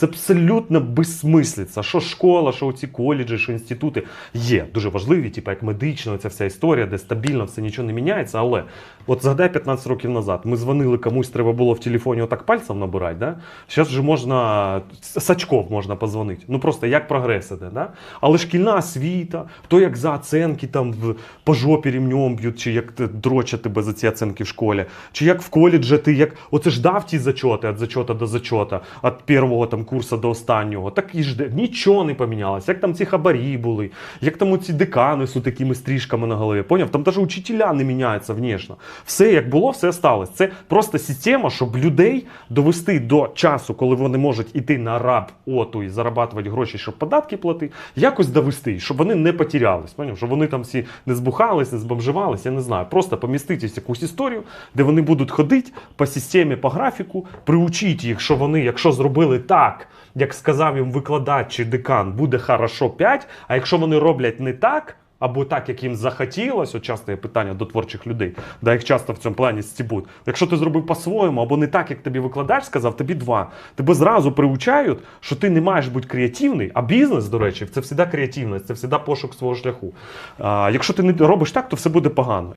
Це абсолютно безсмислиця. Що школа, що ці коледжі, що інститути є дуже важливі, типу як медична, ця вся історія, де стабільно все нічого не міняється. Але от згадай 15 років назад. Ми дзвонили комусь, треба було в телефоні отак пальцем набирати. Да? Зараз вже можна сачков можна позвонити. Ну просто як прогрес іде. Да? Але шкільна освіта, то як за оценки там по жопі рівнем б'ють, чи як дрочать тебе за ці оценки в школі, чи як в коледжі ти як оце ж дав ті зачоти від зачота до зачота, від першого там курсу до останнього. Так і жде. Нічого не помінялося. Як там ці хабарі були, як там ці декани з такими стрижками на голові. Поняв? Там навіть учителя не міняються внешне. Все як було, все сталося. Це просто система, щоб людей довести до часу, коли вони можуть іти на раб оту і зарабатувати гроші, щоб податки платити, якось довести, щоб вони не потерялись. Поняв? Щоб вони там всі не збухались, не збомживались, я не знаю. Просто помістити якусь історію, де вони будуть ходити по системі, по графіку, приучіть їх, що вони, якщо зробили так, як сказав їм викладач чи декан, буде хорошо 5, а якщо вони роблять не так. Або так, як їм захотілося, от часто є питання до творчих людей, да їх часто в цьому плані стібуть. Якщо ти зробив по-своєму, або не так, як тобі викладач сказав, тобі два. Тебе зразу приучають, що ти не маєш бути креативний, а бізнес, до речі, це завжди креативність, це завжди пошук свого шляху. А, якщо ти не робиш так, то все буде погано.